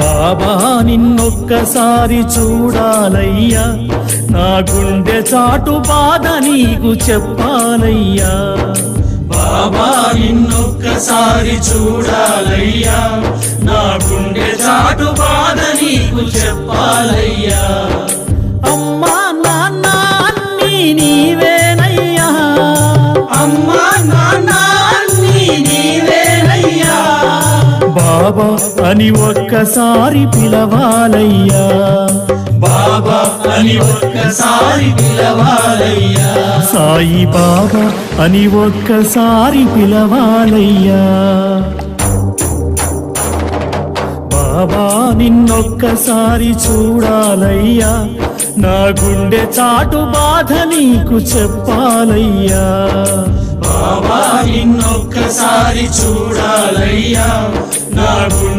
బాబా నిన్నొక్కసారి చూడాలయ్యా. నా గుండె చాటు బాధ నీకు చెప్పాలయ్యా. బాబా నిన్నొక్కసారి చూడాలయ్యా. నా గుండె చాటు బాధ నీకు చెప్పాలయ్యా. అమ్మా నాన్న బాబా అని ఒక్కసారి పిలవాలయ్యా. బాబా అని ఒక్కసారి పిలవాలయ్యా. సాయి బాబా అని ఒక్కసారి పిలవాలయ్యా. బాబా నిన్నొక్కసారి చూడాలయ్యా. నా గుండె చాటు బాధ నీకు చెప్పాలయ్యా. బాబా చూడాలయ్యా. నా గుండె